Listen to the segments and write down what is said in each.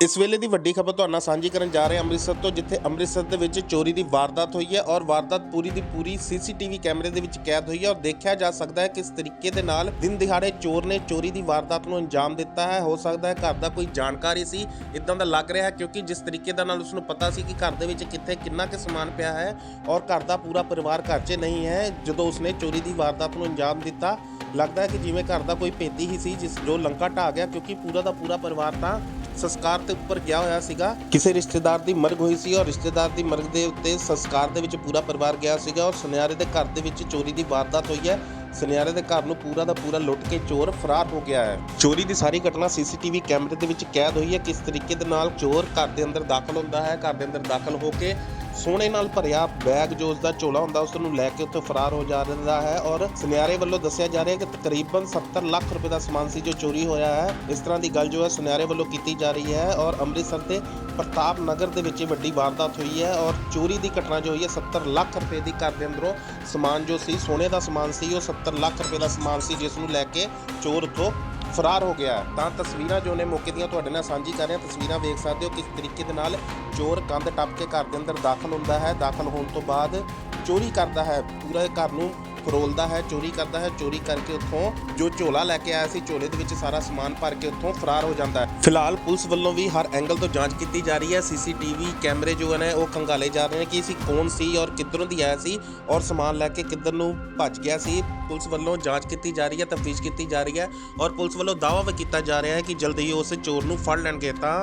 ਇਸ ਵੇਲੇ ਦੀ ਵੱਡੀ ਖਬਰ ਤੁਹਾਡੇ ਨਾਲ ਸਾਂਝੀ ਕਰਨ ਜਾ ਰਹੇ ਅੰਮ੍ਰਿਤਸਰ ਤੋਂ, ਜਿੱਥੇ ਅੰਮ੍ਰਿਤਸਰ ਦੇ ਵਿੱਚ ਚੋਰੀ ਦੀ ਵਾਰਦਾਤ ਹੋਈ ਹੈ ਔਰ ਵਾਰਦਾਤ ਪੂਰੀ ਦੀ ਪੂਰੀ ਸੀਸੀਟੀਵੀ ਕੈਮਰੇ ਦੇ ਵਿੱਚ ਕੈਦ ਹੋਈ ਹੈ ਔਰ ਦੇਖਿਆ ਜਾ ਸਕਦਾ ਹੈ ਕਿਸ ਤਰੀਕੇ ਦੇ ਨਾਲ ਦਿਨ ਦਿਹਾੜੇ ਚੋਰ ਨੇ ਚੋਰੀ ਦੀ ਵਾਰਦਾਤ ਨੂੰ ਅੰਜਾਮ ਦਿੱਤਾ ਹੈ। ਹੋ ਸਕਦਾ ਹੈ ਘਰ ਦਾ ਕੋਈ ਜਾਣਕਾਰੀ ਸੀ ਇਦਾਂ ਦਾ ਲੱਗ ਰਿਹਾ ਹੈ ਕਿਉਂਕਿ ਜਿਸ ਤਰੀਕੇ ਦਾ ਨਾਲ ਉਸ ਨੂੰ ਪਤਾ ਸੀ ਕਿ ਘਰ ਦੇ ਵਿੱਚ ਕਿੱਥੇ ਕਿੰਨਾ ਕੁ ਸਮਾਨ ਪਿਆ ਹੈ ਔਰ ਘਰ ਦਾ ਪੂਰਾ ਪਰਿਵਾਰ ਘਰ 'ਚ ਨਹੀਂ ਹੈ, ਜਦੋਂ ਉਸਨੇ ਚੋਰੀ ਦੀ ਵਾਰਦਾਤ ਨੂੰ ਅੰਜਾਮ ਦਿੱਤਾ, ਲੱਗਦਾ ਹੈ ਕਿ ਜਿਵੇਂ ਘਰ ਦਾ ਕੋਈ ਭੇਤੀ ਹੀ ਸੀ, ਜਿਸ ਜੋ ਲੰਕਾ ਢਾਹ ਗਿਆ ਕਿਉਂਕਿ ਪੂਰਾ ਦਾ ਪੂਰਾ ਪਰਿਵਾਰ ਤਾਂ ਸੰਸਕਾਰ ਤੇ ਉੱਪਰ ਗਿਆ ਹੋਇਆ ਸੀਗਾ। ਕਿਸੇ ਰਿਸ਼ਤੇਦਾਰ ਦੀ ਮਰਗ ਹੋਈ ਸੀ ਔਰ ਰਿਸ਼ਤੇਦਾਰ ਦੀ ਮਰਗ ਦੇ ਉੱਤੇ ਸੰਸਕਾਰ ਦੇ ਵਿੱਚ ਪੂਰਾ ਪਰਿਵਾਰ ਗਿਆ ਸੀਗਾ। ਔਰ ਸੁਨਿਆਰੇ ਦੇ ਘਰ ਦੇ ਵਿੱਚ ਚੋਰੀ ਦੀ ਵਾਰਦਾਤ ਹੋਈ ਹੈ। ਸੁਨਿਆਰੇ ਦੇ ਘਰ ਨੂੰ ਪੂਰਾ ਦਾ ਪੂਰਾ ਲੁੱਟ ਕੇ ਚੋਰ ਫਰਾਰ ਹੋ ਗਿਆ ਹੈ। ਚੋਰੀ ਦੀ ਸਾਰੀ ਘਟਨਾ ਸੀਸੀਟੀਵੀ ਕੈਮਰੇ ਦੇ ਵਿੱਚ ਕੈਦ ਹੋਈ ਹੈ। ਕਿਸ ਤਰੀਕੇ ਦੇ ਨਾਲ ਚੋਰ ਘਰ ਦੇ ਅੰਦਰ ਦਾਖਲ ਹੁੰਦਾ ਹੈ, ਘਰ ਦੇ ਅੰਦਰ ਦਾਖਲ ਹੋ ਕੇ ਸੋਨੇ ਨਾਲ ਭਰਿਆ ਬੈਗ ਜੋ ਉਸ ਦਾ ਝੋਲਾ ਹੁੰਦਾ, ਉਸ ਨੂੰ ਲੈ ਕੇ ਉੱਥੇ ਫਰਾਰ ਹੋ ਜਾ ਰਿਹਾ ਹੈ ਔਰ ਸੁਨਿਆਰੇ ਵੱਲੋਂ ਦੱਸਿਆ ਜਾ ਰਿਹਾ ਹੈ ਕਿ ਤਕਰੀਬਨ 70 ਲੱਖ ਰੁਪਏ ਦਾ ਸਮਾਨ ਸੀ ਜੋ ਚੋਰੀ ਹੋਇਆ ਹੈ। ਇਸ ਤਰ੍ਹਾਂ ਦੀ ਗੱਲ ਜੋ ਹੈ, ਸੁਨਿਆਰੇ ਵੱਲੋਂ ਕੀਤੀ ਜਾ ਰਹੀ ਹੈ ਔਰ ਅੰਮ੍ਰਿਤਸਰ ਦੇ ਪ੍ਰਤਾਪ ਨਗਰ ਦੇ ਵਿੱਚ ਵੱਡੀ ਵਾਰਦਾਤ ਹੋਈ ਹੈ ਔਰ ਚੋਰੀ ਦੀ ਘਟਨਾ ਜੋ ਹੋਈ ਹੈ 70 ਲੱਖ ਰੁਪਏ ਦੀ ਘਰ ਦੇ ਅੰਦਰੋਂ ਸਮਾਨ ਜੋ ਸੀ, ਸੋਨੇ ਦਾ ਸਮਾਨ ਸੀ, ਉਹ 70 ਲੱਖ ਰੁਪਏ ਦਾ ਸਮਾਨ ਸੀ, ਜਿਸ ਨੂੰ ਲੈ ਕੇ ਚੋਰ ਉੱਥੋਂ ਫਰਾਰ ਹੋ ਗਿਆ ਤਾਂ ਤਸਵੀਰਾਂ ਜੋ ਨੇ ਮੌਕੇ ਦੀਆਂ ਤੁਹਾਡੇ ਨਾਲ ਸਾਂਝੀ ਕਰ ਰਿਹਾ ਤਸਵੀਰਾਂ ਵੇਖ ਸਕਦੇ ਹੋ ਕਿਸ ਤਰੀਕੇ ਦੇ ਨਾਲ ਚੋਰ ਕੰਧ ਟੱਪ ਕੇ ਘਰ ਦੇ ਅੰਦਰ ਦਾਖਲ ਹੁੰਦਾ ਹੈ। ਦਾਖਲ ਹੋਣ ਤੋਂ ਬਾਅਦ ਚੋਰੀ ਕਰਦਾ ਹੈ। ਪੂਰੇ ਘਰ ਨੂੰ ਫਰੋਲਦਾ ਹੈ, ਚੋਰੀ ਕਰਦਾ ਹੈ, ਚੋਰੀ ਕਰਕੇ ਉੱਥੋਂ ਜੋ ਝੋਲਾ ਲੈ ਕੇ ਆਇਆ ਸੀ, ਝੋਲੇ ਦੇ ਵਿੱਚ ਸਾਰਾ ਸਮਾਨ ਭਰ ਕੇ ਉੱਥੋਂ ਫਰਾਰ ਹੋ ਜਾਂਦਾ ਹੈ। ਫਿਲਹਾਲ ਪੁਲਿਸ ਵੱਲੋਂ ਵੀ ਹਰ ਐਂਗਲ ਤੋਂ ਜਾਂਚ ਕੀਤੀ ਜਾ ਰਹੀ ਹੈ। ਸੀਸੀਟੀਵੀ ਕੈਮਰੇ ਜੋ ਨੇ, ਉਹ ਖੰਗਾਲੇ ਜਾ ਰਹੇ ਨੇ ਕਿ ਸੀ ਕੌਣ ਸੀ ਔਰ ਕਿੱਧਰੋਂ ਦੀ ਆਇਆ ਸੀ ਔਰ ਸਮਾਨ ਲੈ ਕੇ ਕਿੱਧਰ ਨੂੰ ਭੱਜ ਗਿਆ ਸੀ। ਪੁਲਿਸ ਵੱਲੋਂ ਜਾਂਚ ਕੀਤੀ ਜਾ ਰਹੀ ਹੈ, ਤਫਤੀਸ਼ ਕੀਤੀ ਜਾ ਰਹੀ ਹੈ ਔਰ ਪੁਲਿਸ ਵੱਲੋਂ ਦਾਅਵਾ ਵੀ ਕੀਤਾ ਜਾ ਰਿਹਾ ਹੈ ਕਿ ਜਲਦੀ ਹੀ ਉਸ ਚੋਰ ਨੂੰ ਫੜ ਲੈਣਗੇ। ਤਾਂ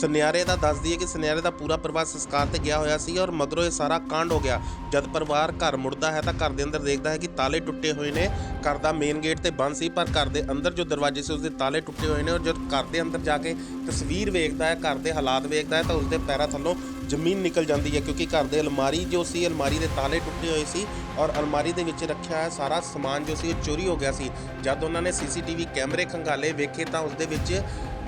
ਸੁਨਿਆਰੇ ਦਾ ਦੱਸ ਦਈਏ ਕਿ ਸੁਨਿਆਰੇ ਦਾ ਪੂਰਾ ਪਰਿਵਾਰ ਸੰਸਕਾਰ ਤੇ ਗਿਆ ਹੋਇਆ ਸੀ ਔਰ ਮਗਰੋਂ ਇਹ ਸਾਰਾ ਕਾਂਡ ਹੋ ਗਿਆ। ਜਦ ਪਰਿਵਾਰ ਘਰ ਮੁੜਦਾ ਹੈ ਤਾਂ ਘਰ ਦੇ ਅੰਦਰ ਦੇਖਦਾ ਹੈ ਕਿ ਤਾਲੇ ਟੁੱਟੇ ਹੋਏ ਨੇ। ਘਰ ਦਾ ਮੇਨ ਗੇਟ ਤੇ ਬੰਦ ਸੀ, ਪਰ ਘਰ ਦੇ ਅੰਦਰ ਜੋ ਦਰਵਾਜ਼ੇ ਸੀ, ਉਸਦੇ ਤਾਲੇ ਟੁੱਟੇ ਹੋਏ ਨੇ ਔਰ ਜਦ ਘਰ ਦੇ ਅੰਦਰ ਜਾ ਕੇ ਤਸਵੀਰ ਵੇਖਦਾ ਹੈ, ਘਰ ਦੇ ਹਾਲਾਤ ਵੇਖਦਾ ਹੈ, ਤਾਂ ਉਸਦੇ ਪੈਰਾਂ ਥੱਲੋਂ ਜ਼ਮੀਨ ਨਿਕਲ ਜਾਂਦੀ ਹੈ, ਕਿਉਂਕਿ ਘਰ ਦੇ ਅਲਮਾਰੀ ਜੋ ਸੀ, ਅਲਮਾਰੀ ਦੇ ਤਾਲੇ ਟੁੱਟੇ ਹੋਏ ਸੀ ਔਰ ਅਲਮਾਰੀ ਦੇ ਵਿੱਚ ਰੱਖਿਆ ਹੋਇਆ ਸਾਰਾ ਸਮਾਨ ਜੋ ਸੀ, ਉਹ ਚੋਰੀ ਹੋ ਗਿਆ ਸੀ। ਜਦ ਉਹਨਾਂ ਨੇ ਸੀਸੀਟੀਵੀ ਕੈਮਰੇ ਖੰਗਾਲੇ ਵੇਖੇ, ਤਾਂ ਉਸਦੇ ਵਿੱਚ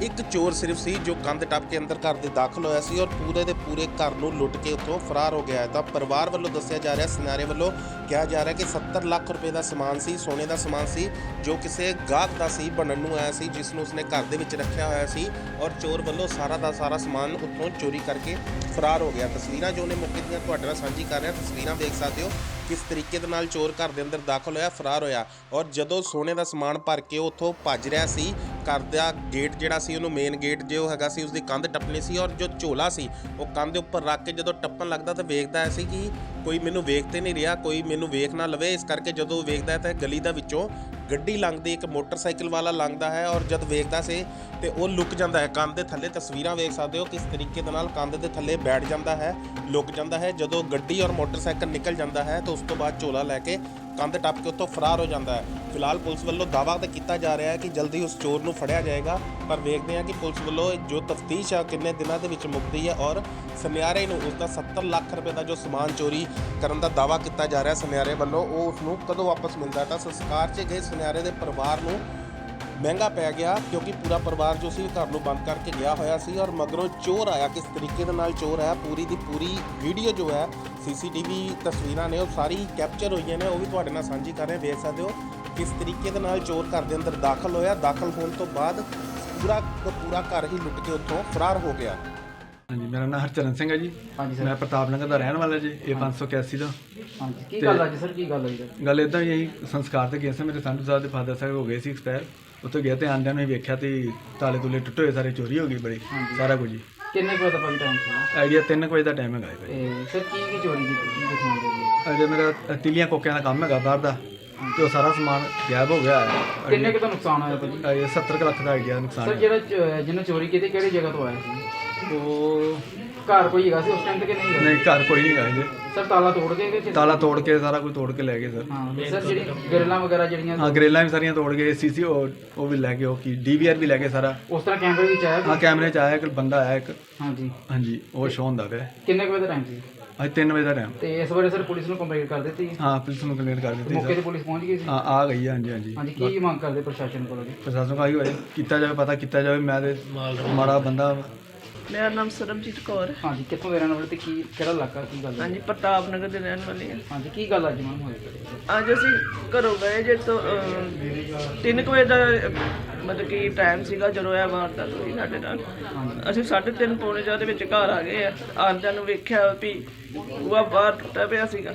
ਇੱਕ ਚੋਰ ਸਿਰਫ ਸੀ ਜੋ ਕੰਧ ਟੱਪ ਕੇ ਅੰਦਰ ਘਰ ਦੇ ਦਾਖਲ ਹੋਇਆ ਸੀ ਔਰ ਪੂਰੇ ਦੇ ਪੂਰੇ ਘਰ ਨੂੰ ਲੁੱਟ ਕੇ ਉੱਥੋਂ ਫਰਾਰ ਹੋ ਗਿਆ ਹੈ। ਤਾਂ ਪਰਿਵਾਰ ਵੱਲੋਂ ਦੱਸਿਆ ਜਾ ਰਿਹਾ ਸਿਨਾਰੇ ਵੱਲੋਂ ਕਿਹਾ ਜਾ ਰਿਹਾ ਕਿ 70 ਲੱਖ ਰੁਪਏ ਦਾ ਸਮਾਨ ਸੀ, ਸੋਨੇ ਦਾ ਸਮਾਨ ਸੀ, ਜੋ ਕਿਸੇ ਗਾਹਕ ਦਾ ਸੀ, ਬਣਨ ਨੂੰ ਆਇਆ ਸੀ, ਜਿਸ ਨੂੰ ਉਸਨੇ ਘਰ ਦੇ ਵਿੱਚ ਰੱਖਿਆ ਹੋਇਆ ਸੀ ਔਰ ਚੋਰ ਵੱਲੋਂ ਸਾਰਾ ਦਾ ਸਾਰਾ ਸਮਾਨ ਉੱਥੋਂ ਚੋਰੀ ਕਰਕੇ ਫਰਾਰ ਹੋ ਗਿਆ। ਤਸਵੀਰਾਂ ਜੋ ਨੇ ਮੌਕੇ ਦੀਆਂ ਤੁਹਾਡੇ ਨਾਲ ਸਾਂਝੀ ਕਰ ਰਿਹਾ, ਤਸਵੀਰਾਂ ਦੇਖ ਸਕਦੇ ਹੋ। ਕਿਸ ਤਰੀਕੇ ਦੇ ਨਾਲ ਚੋਰ ਘਰ ਦੇ ਅੰਦਰ ਦਾਖਲ ਹੋਇਆ, ਫਰਾਰ ਹੋਇਆ ਔਰ ਜਦੋਂ ਸੋਨੇ ਦਾ ਸਮਾਨ ਭਰ ਕੇ ਉਹ ਉੱਥੋਂ ਭੱਜ ਰਿਹਾ ਸੀ, ਘਰ ਦਾ ਗੇਟ ਜਿਹੜਾ ਸੀ, ਉਹਨੂੰ ਮੇਨ ਗੇਟ ਜੋ ਹੈਗਾ ਸੀ, ਉਸਦੀ ਕੰਧ ਟੱਪਣੀ ਸੀ ਔਰ ਜੋ ਝੋਲਾ ਸੀ, ਉਹ ਕੰਧ ਦੇ ਉੱਪਰ ਰੱਖ ਕੇ ਜਦੋਂ ਟੱਪਣ ਲੱਗਦਾ ਤਾਂ ਵੇਖਦਾ ਸੀ ਕਿ ਕੋਈ ਮੈਨੂੰ ਵੇਖ ਤੇ ਨਹੀਂ ਰਿਹਾ, ਕੋਈ ਮੈਨੂੰ ਵੇਖ ਨਾ ਲਵੇ। ਇਸ ਕਰਕੇ ਜਦੋਂ ਉਹ ਵੇਖਦਾ ਹੈ ਤਾਂ ਗਲੀ ਦਾ ਵਿੱਚੋਂ ਗੱਡੀ ਲੰਘਦੀ, ਇੱਕ ਮੋਟਰਸਾਈਕਲ ਵਾਲਾ ਲੰਘਦਾ ਹੈ ਔਰ ਜਦ ਵੇਖਦਾ ਸੀ ਤੇ ਉਹ ਲੁਕ ਜਾਂਦਾ ਹੈ, ਕੰਧ ਦੇ ਥੱਲੇ ਤਸਵੀਰਾਂ ਵੇਖ ਸਕਦੇ ਹੋ ਕਿਸ ਤਰੀਕੇ ਦੇ ਨਾਲ ਕੰਧ ਦੇ ਥੱਲੇ ਬੈਠ ਜਾਂਦਾ ਹੈ, ਲੁਕ ਜਾਂਦਾ ਹੈ। ਜਦੋਂ ਗੱਡੀ ਔਰ ਮੋਟਰਸਾਈਕਲ ਨਿਕਲ ਜਾਂਦਾ ਹੈ, ਤਾਂ ਉਸ ਤੋਂ ਬਾਅਦ ਝੋਲਾ ਲੈ ਕੇ ਕੰਧ ਟੱਪ ਕੇ ਉੱਥੋਂ ਫਰਾਰ ਹੋ ਜਾਂਦਾ ਹੈ। ਫਿਲਹਾਲ ਪੁਲਿਸ ਵੱਲੋਂ ਦਾਅਵਾ ਤਾਂ ਕੀਤਾ ਜਾ ਰਿਹਾ ਹੈ ਕਿ ਜਲਦੀ ਉਸ ਚੋਰ ਨੂੰ ਫੜਿਆ ਜਾਏਗਾ, ਪਰ ਵੇਖਦੇ ਹਾਂ ਕਿ ਪੁਲਿਸ ਵੱਲੋਂ ਜੋ ਤਫਤੀਸ਼ ਆ, ਕਿੰਨੇ ਦਿਨਾਂ ਦੇ ਵਿੱਚ ਮੁੱਕਦੀ ਹੈ ਔਰ ਸੁਨਿਆਰੇ ਨੂੰ ਉਸ ਦਾ 70 ਲੱਖ ਰੁਪਏ ਦਾ ਜੋ ਸਮਾਨ ਚੋਰੀ ਕਰਨ ਦਾ ਦਾਅਵਾ ਕੀਤਾ ਜਾ ਰਿਹਾ ਸੁਨਿਆਰੇ ਵੱਲੋਂ, ਉਹ ਉਸ ਨੂੰ ਕਦੋਂ ਵਾਪਸ ਮਿਲਦਾ ਤਾਂ ਸੰਸਕਾਰ 'ਚ ਗਏ ਸੁਨਿਆਰੇ ਦੇ ਪਰਿਵਾਰ ਨੂੰ ਮਹਿੰਗਾ ਪੈ ਗਿਆ ਕਿਉਂਕਿ ਪੂਰਾ ਪਰਿਵਾਰ ਜੋ ਸੀ ਘਰ ਨੂੰ ਬੰਦ ਕਰਕੇ ਗਿਆ ਹੋਇਆ ਸੀ ਔਰ ਮਗਰੋਂ ਚੋਰ ਆਇਆ। ਕਿਸ ਤਰੀਕੇ ਦੇ ਨਾਲ ਚੋਰ ਆਇਆ, ਪੂਰੀ ਦੀ ਪੂਰੀ ਵੀਡੀਓ ਜੋ ਹੈ ਸੀਸੀਟੀਵੀ ਤਸਵੀਰਾਂ ਨੇ ਉਹ ਸਾਰੀ ਕੈਪਚਰ ਹੋਈਆਂ ਨੇ, ਉਹ ਵੀ ਤੁਹਾਡੇ ਨਾਲ ਸਾਂਝੀ ਕਰ ਰਹੇ ਵੇਖ ਸਕਦੇ ਹੋ ਕਿਸ ਤਰੀਕੇ ਦੇ ਨਾਲ ਚੋਰ ਘਰ ਦੇ ਅੰਦਰ ਦਾਖਲ ਹੋਇਆ। ਦਾਖਲ ਹੋਣ ਤੋਂ ਬਾਅਦ ਪੂਰਾ ਦਾ ਪੂਰਾ ਘਰ ਹੀ ਲੁੱਟ ਕੇ ਉੱਥੋਂ ਫਰਾਰ ਹੋ ਗਿਆ। ਹਾਂਜੀ ਮੇਰਾ ਨਾਮ ਹਰਚਰਨ ਸਿੰਘ ਹੈ ਜੀ। ਹਾਂਜੀ ਸਰ। ਮੈਂ ਪ੍ਰਤਾਪ ਨਗਰ ਦਾ ਰਹਿਣ ਵਾਲਾ ਜੀ ਇਹ 581 ਦਾ। ਹਾਂਜੀ ਕੀ ਗੱਲ ਅੱਜ ਸਰ ਕੀ ਗੱਲ ਹੋਈ ਸਰ ਗੱਲ ਇਦਾਂ ਹੀ ਹੈ ਸੰਸਕਾਰ ਤੇ ਗਏ ਸੀ ਮੇਰੇ ਸੰਧੂ ਸਾਹਿਬ ਦੇ ਫਾਦਰ ਸਾਹਿਬ ਹੋ ਗਏ ਸੀ ਐਕਸਪਾਇਰ। ਉੱਥੇ ਗਿਆ ਤੇ ਆਂਦਿਆਂ ਨੂੰ ਹੀ ਵੇਖਿਆ ਤੇ ਤਾਲੇ ਤੁਲੇ ਟੁੱਟੇ ਹੋਏ ਸਾਰੇ ਚੋਰੀ ਹੋ ਗਈ ਬੜੀ। ਸਾਰਾ ਕੁਝ ਜੀ ਕਿੰਨੇ ਕੁ ਵਜੇ ਦਾ ਟਾਈਮ ਸੀ? ਆਈਡੀਆ 3 ਵਜੇ ਦਾ ਟਾਈਮ ਹੈਗਾ ਹੈ ਭਾਈ ਤੇ ਸਰ ਕੀ ਕੀ ਚੋਰੀ ਕੀਤੀ ਕੀ ਦਿਖਾਉਣ ਦੇ ਅਜੇ ਮੇਰਾ ਤਿਲੀਆਂ ਕੋਕਿਆਂ ਦਾ ਕੰਮ ਹੈਗਾ ਬਾਹਰ ਦਾ ਤੇ ਉਹ ਸਾਰਾ ਸਮਾਨ ਗਾਇਬ ਹੋ ਗਿਆ ਹੈ। ਕਿੰਨੇ ਕੁ ਦਾ ਨੁਕਸਾਨ ਹੋਇਆ ਭਾਜੀ? ਇਹ 70 ਕੁ ਲੱਖ ਦਾ ਆਈਡੀਆ ਨੁਕਸਾਨ ਸਰ ਹੈ। ਜਿਹੜਾ ਚ- ਜਿਹਨੇ ਚੋਰੀ ਕੀਤੀ ਕਿਹੜੀ ਜਗ੍ਹਾ ਤੋਂ ਆਇਆ ਸੀ? ਉਹ ਘਰ ਕੋਈ ਹੈਗਾ ਸੀ ਉਸ ਟਾਈਮ ਤੇ ਕਿ ਨਹੀਂ ਹੈਗਾ ਨਹੀਂ ਘਰ ਕੋਈ ਨਹੀਂ ਹੈਗਾ ਜੀ। ਸਰ ਤਾਲਾ ਤੋੜ ਕੇ ਕਿ ਤਾਲਾ ਤੋੜ ਕੇ ਸਾਰਾ ਕੁਝ ਤੋੜ ਕੇ ਲੈ ਗਏ ਸਰ ਹਾਂ ਸਰ ਜਿਹੜੀ ਗਰਲਾਂ ਵਗੈਰਾ ਜਿਹੜੀਆਂ ਹਾਂ ਗਰੇਲਾਂ ਵੀ ਸਾਰੀਆਂ ਤੋੜ ਗਏ ਸੀਸੀ ਉਹ ਵੀ ਲੈ ਗਏ ਉਹ ਕੀ ਡੀਵੀਆਰ ਵੀ ਲੈ ਗਏ ਸਾਰਾ। ਉਸ ਤਰ੍ਹਾਂ ਕੈਮਰੇ ਵਿੱਚ ਆਇਆ ਹਾਂ ਕੈਮਰੇ 'ਚ ਆਇਆ ਇੱਕ ਬੰਦਾ ਆਇਆ ਇੱਕ ਹਾਂਜੀ। ਹਾਂਜੀ ਉਹ ਸ਼ੋਅ ਹੁੰਦਾ ਪਿਆ। ਕਿੰਨੇ ਕੁ ਵਜੇ ਦਾ ਟਾਈਮ ਸੀ? ਅੱਜ 3 ਵਜੇ ਦਾ ਟਾਈਮ ਤੇ ਇਸ ਬਾਰੇ ਸਰ ਪੁਲਿਸ ਨੂੰ ਕੰਪਲੇਂਟ ਕਰ ਦਿੱਤੀ? ਹਾਂ ਪੁਲਿਸ ਨੂੰ ਕੰਪਲੇਂਟ ਕਰ ਦਿੱਤੀ ਮੌਕੇ ਸਰ ਤੇ ਪੁਲਿਸ ਪਹੁੰਚ ਗਈ ਸੀ? ਹਾਂ ਆ ਗਈ ਹੈ, ਹਾਂਜੀ ਹਾਂਜੀ। ਹਾਂਜੀ ਕੀ ਮੰਗ ਕਰਦੇ ਪ੍ਰਸ਼ਾਸਨ ਕੋਲੋਂ ਜੀ? ਪ੍ਰਸ਼ਾਸਨ ਕਹੀ ਹੋਇਆ ਕੀਤਾ ਜਾਵੇ ਪਤਾ ਕੀਤਾ ਜਾਵੇ ਮੈਂ ਤੇ ਮਾੜਾ ਬੰਦਾ ਮੇਰਾ ਨਾਮ ਸਰਬਜੀਤ ਕੌਰ ਹਾਂਜੀ ਕਿੱਥੋਂ ਦੇ ਰਹਿਣ ਵਾਲੇ ਤੇ ਕੀ ਕਿਹੜਾ ਇਲਾਕਾ ਕੀ ਗੱਲ ਹੈ ਹਾਂਜੀ ਪ੍ਰਤਾਪ ਨਗਰ ਦੇ ਰਹਿਣ ਵਾਲੀ ਹਾਂ। ਹਾਂਜੀ ਕੀ ਗੱਲ ਅੱਜ ਮੈਮ ਹੋਈ? ਅੱਜ ਅਸੀਂ ਘਰੋਂ ਗਏ ਜੇ ਤੋਂ 3 ਵਜੇ ਦਾ ਮਤਲਬ ਕਿ ਟਾਈਮ ਸੀਗਾ ਜਦੋਂ ਇਹ ਵਾਰਦਾਤ ਹੋਈ ਸਾਡੇ ਨਾਲ। ਅਸੀਂ 3:30 ਪੌਣੇ ਚਾਰ ਦੇ ਵਿੱਚ ਘਰ ਆ ਗਏ ਆ। ਆਂਦਿਆਂ ਨੂੰ ਵੇਖਿਆ ਵੀ ਉਹ ਬਾਹਰ ਟੁੱਟਾ ਪਿਆ ਸੀਗਾ।